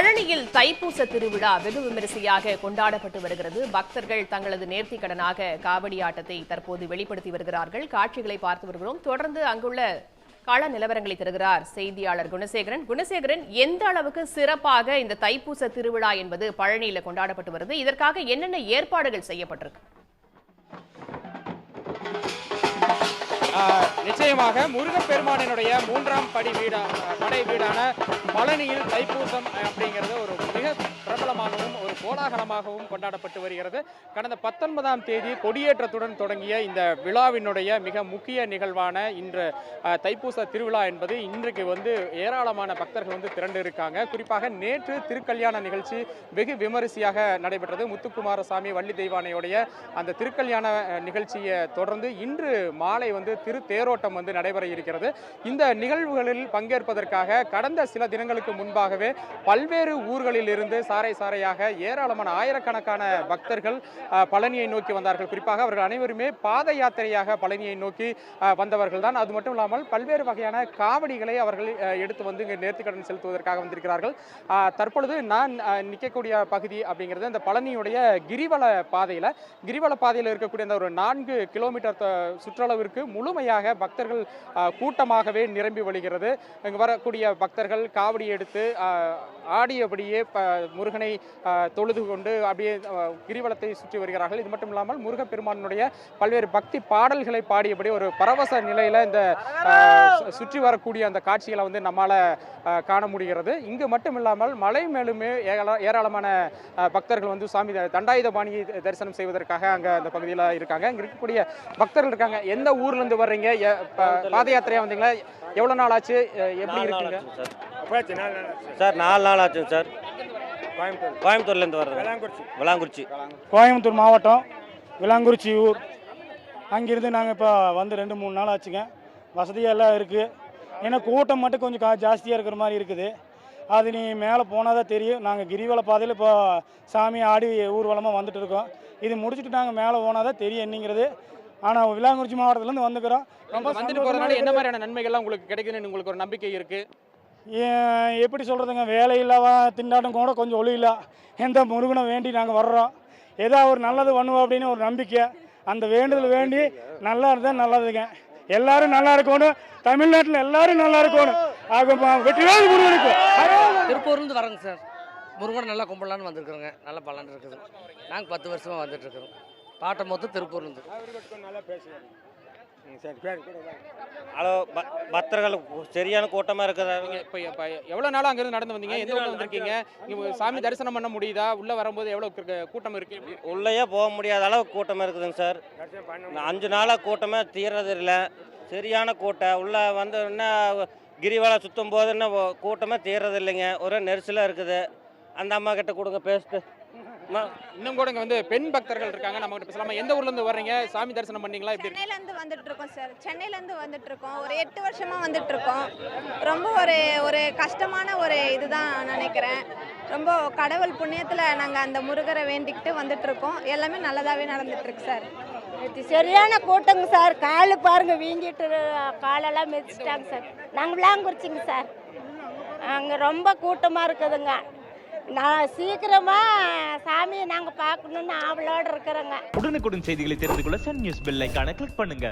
பழனியில் தைப்பூச திருவிழா வெகு விமரிசையாக கொண்டாடப்பட்டு வருகிறது. பக்தர்கள் தங்களது நேர்த்தி கடனாக காவடி ஆட்டத்தை தற்போது வெளிப்படுத்தி வருகிறார்கள். காட்சிகளை பார்த்து வருகிறோம். தொடர்ந்து அங்குள்ள கள நிலவரங்களை தருகிறார் செய்தியாளர் குணசேகரன். குணசேகரன் எந்த அளவுக்கு சிறப்பாக இந்த தைப்பூச திருவிழா என்பது பழனியில கொண்டாடப்பட்டு வருது? இதற்காக என்னென்ன ஏற்பாடுகள் செய்யப்பட்டிருக்கு? நிச்சயமாக முருகப்பெருமானினுடைய மூன்றாம் படி வீடா படை வீடான பழனியில் தைப்பூசம் அப்படிங்கிறது ஒரு மிக பிரபலமாகவும் ஒரு கோலாகலமாகவும் கொண்டாடப்பட்டு வருகிறது. கடந்த பத்தொன்பதாம் தேதி கொடியேற்றத்துடன் தொடங்கிய இந்த விழாவினுடைய மிக முக்கிய நிகழ்வான இன்று தைப்பூச திருவிழா என்பது இன்றைக்கு வந்து ஏராளமான பக்தர்கள் வந்து திரண்டு இருக்காங்க. குறிப்பாக நேற்று திருக்கல்யாண நிகழ்ச்சி வெகு விமரிசையாக நடைபெற்றது. முத்துக்குமாரசாமி வள்ளி தெய்வானையுடைய அந்த திருக்கல்யாண நிகழ்ச்சியை தொடர்ந்து இன்று மாலை வந்து திரு தேரோட்டம் வந்து நடைபெற இருக்கிறது. இந்த நிகழ்வுகளில் பங்கேற்பதற்காக கடந்த சில தினங்களுக்கு முன்பாகவே பல்வேறு ஊர்களில் இருந்து சாறை சாறையாக ஏராளமான ஆயிரக்கணக்கான பக்தர்கள் பழனியை நோக்கி வந்தார்கள். குறிப்பாக அவர்கள் அனைவருமே பாத யாத்திரையாக பழனியை நோக்கி வந்தவர்கள் தான். அது மட்டும் இல்லாமல் பல்வேறு வகையான காவடிகளை அவர்கள் எடுத்து வந்து இங்கே நேர்த்திக்கடன் செலுத்துவதற்காக வந்திருக்கிறார்கள். தற்பொழுது நான் நிற்கக்கூடிய பகுதி அப்படிங்கிறது இந்த பழனியுடைய கிரிவல பாதையில் கிரிவல பாதையில் இருக்கக்கூடிய அந்த ஒரு நான்கு கிலோமீட்டர் சுற்றளவிற்கு முழுமையாக பக்தர்கள் கூட்டமாகவே நிரம்பி வழிகிறது. இங்கு வரக்கூடிய பக்தர்கள் காவடி எடுத்து ஆடியபடியே முருகனை தொழுது கொண்டு அப்படியே கிரிவலத்தை சுற்றி வருகிறார்கள். இது மட்டும் இல்லாமல் முருகப்பெருமானுடைய பல்வேறு பக்தி பாடல்களை பாடியபடி ஒரு பரவச நிலையில இந்த சுற்றி வரக்கூடிய அந்த காட்சிகளை வந்து நம்மால காண முடிகிறது. இங்கு மட்டும் இல்லாமல் மலை மேலுமே ஏராளமான பக்தர்கள் வந்து சாமி தண்டாயுதபாணியை தரிசனம் செய்வதற்காக அங்க அந்த பகுதியில் இருக்காங்க. இங்க இருக்கக்கூடிய பக்தர்கள் இருக்காங்க. எந்த ஊர்ல இருந்து வர்றீங்க பாத யாத்திரையா வந்தீங்களா? எவ்வளவு நாள் ஆச்சு? எப்படி இருக்கீங்க? சார் நாலு நாள் ஆச்சுங்க சார். கோயம்புத்தூர்லேருந்து வர்றேன் விளாங்குறிச்சி கோயம்புத்தூர் மாவட்டம் விளாங்குறிச்சி ஊர். அங்கிருந்து நாங்கள் இப்போ வந்து ரெண்டு மூணு நாள் ஆச்சுங்க. வசதியாக எல்லாம் இருக்குது ஏன்னா கூட்டம் மட்டும் கொஞ்சம் கா ஜாஸ்தியாக இருக்கிற மாதிரி இருக்குது. அது நீ மேலே போனால் தான் தெரியும். நாங்கள் கிரிவல பாதையில் இப்போ சாமி ஆடி ஊர்வலமாக வந்துட்டு இருக்கோம். இது முடிச்சுட்டு நாங்கள் மேலே போனால் தான் தெரியும் என்னங்கிறது. ஆனால் விளாங்குறிச்சி மாவட்டத்துலேருந்து வந்துக்கிறோம். ரொம்ப வந்துட்டு போறதுனால என்ன மாதிரியான நன்மைகள்லாம் உங்களுக்கு கிடைக்குதுன்னு உங்களுக்கு ஒரு நம்பிக்கை இருக்கு? ஏன் எப்படி சொல்கிறதுங்க வேலை திண்டாட்டம் கூட கொஞ்சம் ஒளி எந்த முருகனை வேண்டி நாங்கள் வர்றோம்? ஏதோ ஒரு நல்லது பண்ணுவோம் அப்படின்னு ஒரு நம்பிக்கை. அந்த வேண்டுதல் வேண்டி நல்லா இருந்தால் நல்லதுங்க. எல்லாரும் நல்லா இருக்கணும். தமிழ்நாட்டில் எல்லாரும் நல்லா இருக்கணும். ஆக வெற்றிவேல் முருகனுக்கு. திருப்பூர்லேருந்து வரேங்க சார். முருகன் நல்லா கும்பிடலான்னு வந்திருக்கிறோங்க. நல்ல பலன் இருக்குது. நாங்கள் பத்து வருஷமாக வந்துட்டு இருக்கிறோம். பாட்டை மொத்தம் திருப்பூர்லேருந்து. ஹலோ பக்தர்கள் சரியான கூட்டமாக இருக்குது? இப்ப இப்ப எவ்வளவு நாளா அங்க இருந்து நடந்து வந்தீங்க? எந்த ஊர்ல வந்திருக்கீங்க? இங்க சாமி தரிசனம் பண்ண முடியுதா? உள்ள வரும்போது எவ்வளவு கு- கூட்டம் இருக்கு? எப்படி? உள்ளேயே போக முடியாத அளவு கூட்டமாக இருக்குதுங்க சார். அஞ்சு நாளாக கூட்டமே தீர்றது இல்லை. சரியான கூட்டம் உள்ளே வந்து என்ன கிரிவலம் சுற்றும் போது என்ன கூட்டமே தீர்றது இல்லைங்க. ஒரே நெரிசலாக இருக்குது. அந்த அம்மா கிட்ட கொடுங்க பேசிட்டு. இன்னும் கூட இங்க வந்து பெண் பக்தர்கள் இருக்காங்க. நம்ம கிட்ட பேசலாமா? எந்த ஊர்ல இருந்து வர்றீங்க? சாமி தரிசனம் பண்ணீங்களா? இப்படி சென்னையில இருந்து வந்துட்டு இருக்கோம் சார். சென்னையில இருந்து வந்துட்டு இருக்கோம் ஒரு எட்டு வருஷமா வந்துட்டு இருக்கோம் ரொம்ப ஒரு ஒரு கஷ்டமான ஒரு இதுதான் நினைக்கிறேன். ரொம்ப கடவுள் புண்ணியத்துல நாங்க அந்த முருகரை வேண்டிக்கிட்டு வந்துட்டு இருக்கோம் எல்லாமே நல்லதாவே நடந்துட்டு இருக்கு சார். இது சரியான கூட்டங்க சார். காலு பாருங்க வீங்கிட்டு காலெல்லாம் மிதிச்சிட்டாங்க சார். நாங்கள் விளாங்குறிச்சிங்க சார். அங்கே ரொம்ப கூட்டமாக இருக்குதுங்க. நான் சீக்கிரமாக சாமியை நாங்கள் பார்க்கணுன்னு ஆவலோடு இருக்கிறோங்க. உடனுக்குடன் செய்திகளை தெரிந்து கொள்ள சன் நியூஸ் பெல் ஐக்கான கிளிக் பண்ணுங்க.